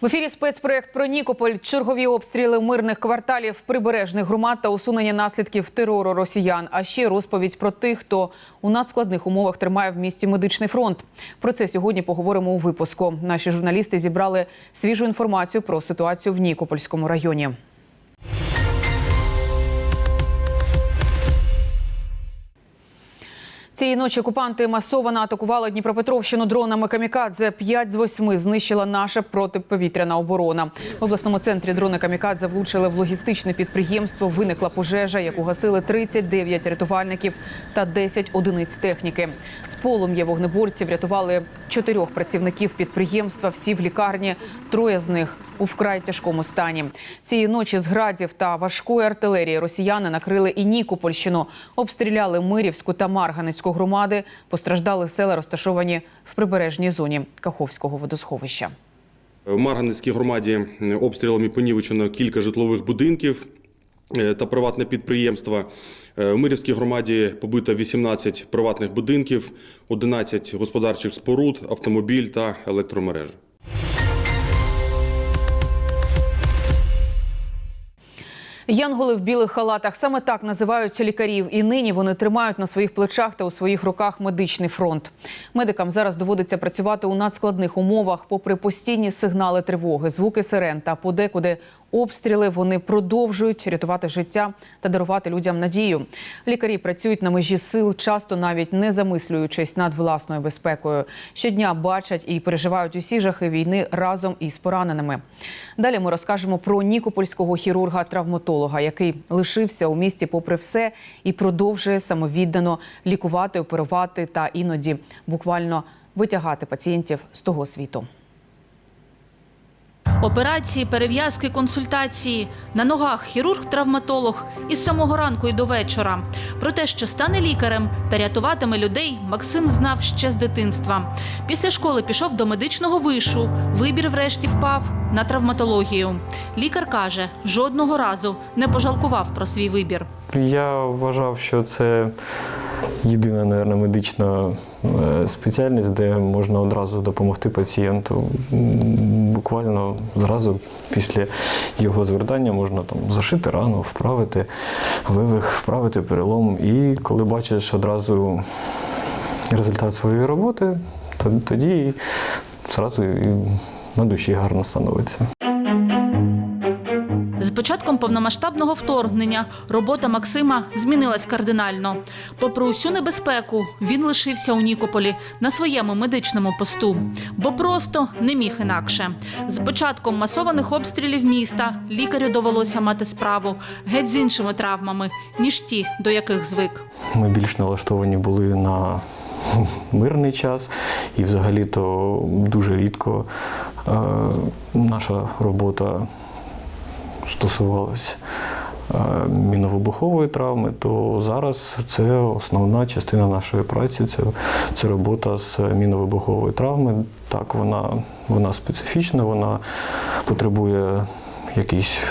В ефірі спецпроект про Нікополь, чергові обстріли мирних кварталів, прибережних громад та усунення наслідків терору росіян. А ще розповідь про тих, хто у надскладних умовах тримає в місті медичний фронт. Про це сьогодні поговоримо у випуску. Наші журналісти зібрали свіжу інформацію про ситуацію в Нікопольському районі. Цієї ночі окупанти масово атакували Дніпропетровщину дронами камікадзе. П'ять з восьми знищила наша протиповітряна оборона. В обласному центрі дрони камікадзе влучили в логістичне підприємство. Виникла пожежа, яку гасили 39 рятувальників та 10 одиниць техніки. З полум'я вогнеборці врятували чотирьох працівників підприємства. Всі в лікарні. Троє з них у вкрай тяжкому стані. Цієї ночі з градів та важкої артилерії росіяни накрили і Нікопольщину, обстріляли Мирівську та Марганецьку громади. Постраждали села, розташовані в прибережній зоні Каховського водосховища. В Марганецькій громаді обстрілами понівечено кілька житлових будинків е, та приватне підприємство. Е, В Мирівській громаді побито 18 приватних будинків, 11 господарчих споруд, автомобіль та електромережі. Янголи в білих халатах саме так називаються лікарів, і нині вони тримають на своїх плечах та у своїх руках медичний фронт. Медикам зараз доводиться працювати у надскладних умовах, попри постійні сигнали тривоги, звуки сирен та подекуди обстріли. Вони продовжують рятувати життя та дарувати людям надію. Лікарі працюють на межі сил, часто навіть не замислюючись над власною безпекою. Щодня бачать і переживають усі жахи війни разом із пораненими. Далі ми розкажемо про нікопольського хірурга-травматолога, який лишився у місті попри все і продовжує самовіддано лікувати, оперувати та іноді буквально витягати пацієнтів з того світу. Операції, перев'язки, консультації. На ногах хірург-травматолог із самого ранку і до вечора. Про те, що стане лікарем та рятуватиме людей, Максим знав ще з дитинства. Після школи пішов до медичного вишу. Вибір врешті впав на травматологію. Лікар каже, жодного разу не пожалкував про свій вибір. Я вважав, що це єдина, мабуть, медична е, спеціальність, де можна одразу допомогти пацієнту. Буквально зразу після його звертання можна там зашити рану, вправити вивих, вправити перелом. І коли бачиш одразу результат своєї роботи, то тоді зразу і на душі гарно становиться. Початком повномасштабного вторгнення робота Максима змінилась кардинально. Попри усю небезпеку, він лишився у Нікополі на своєму медичному посту, бо просто не міг інакше. З початком масованих обстрілів міста лікарю довелося мати справу геть з іншими травмами, ніж ті, до яких звик. Ми більш налаштовані були на мирний час, і взагалі-то дуже рідко е, наша робота стосувалася е, міновибухової травми, то зараз це основна частина нашої праці. Це, це робота з міновибухової травми. Так, вона, вона специфічна, вона потребує якихось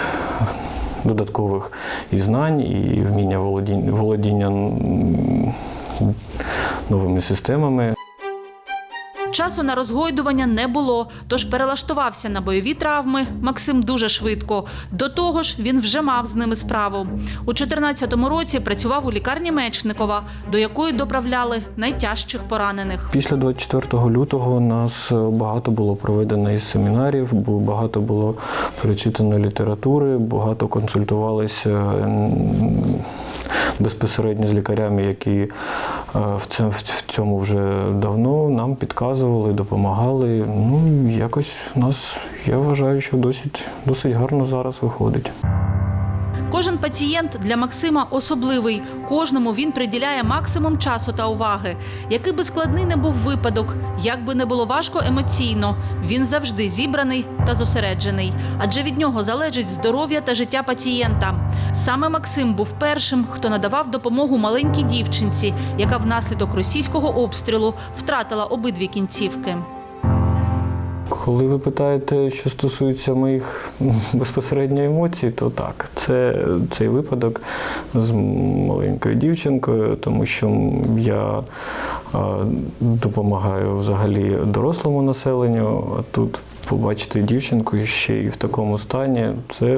додаткових і знань, і вміння володіння, володіння новими системами. Часу на розгойдування не було, тож перелаштувався на бойові травми Максим дуже швидко. До того ж, він вже мав з ними справу. У 14-му році працював у лікарні Мечникова, до якої доправляли найтяжчих поранених. Після 24 лютого нас багато було проведено із семінарів, багато було перечитано літератури, багато консультувалися безпосередньо з лікарями, які е, в цьому, вже давно нам підказували, допомагали. Ну, якось у нас, я вважаю, що досить, досить гарно зараз виходить. Кожен пацієнт для Максима особливий. Кожному він приділяє максимум часу та уваги. Який би складний не був випадок, як би не було важко емоційно, він завжди зібраний та зосереджений, адже від нього залежить здоров'я та життя пацієнта. Саме Максим був першим, хто надавав допомогу маленькій дівчинці, яка внаслідок російського обстрілу втратила обидві кінцівки. Коли ви питаєте, що стосується моїх безпосередньо емоцій, то так, це цей випадок з маленькою дівчинкою, тому що я допомагаю взагалі дорослому населенню, а тут побачити дівчинку ще і в такому стані, це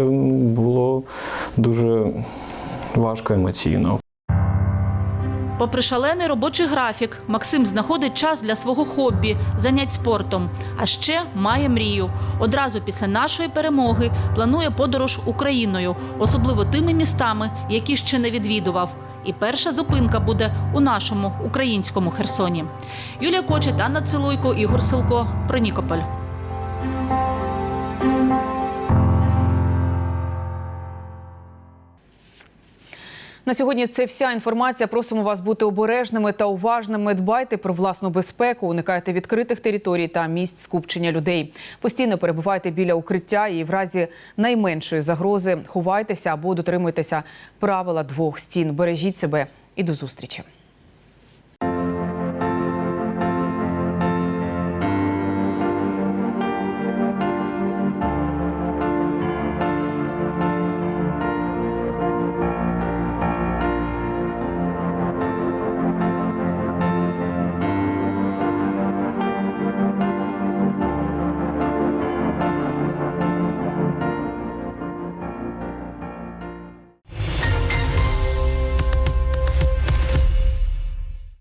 було дуже важко емоційно. Попри шалений робочий графік, Максим знаходить час для свого хобі, занять спортом. А ще має мрію. Одразу після нашої перемоги планує подорож Україною, особливо тими містами, які ще не відвідував. І перша зупинка буде у нашому українському Херсоні. Юлія Кочет, Анна Цилуйко, Ігор Силко. Про Нікополь. На сьогодні це вся інформація. Просимо вас бути обережними та уважними. Дбайте про власну безпеку, уникайте відкритих територій та місць скупчення людей. Постійно перебувайте біля укриття і в разі найменшої загрози ховайтеся або дотримуйтеся правила двох стін. Бережіть себе і до зустрічі.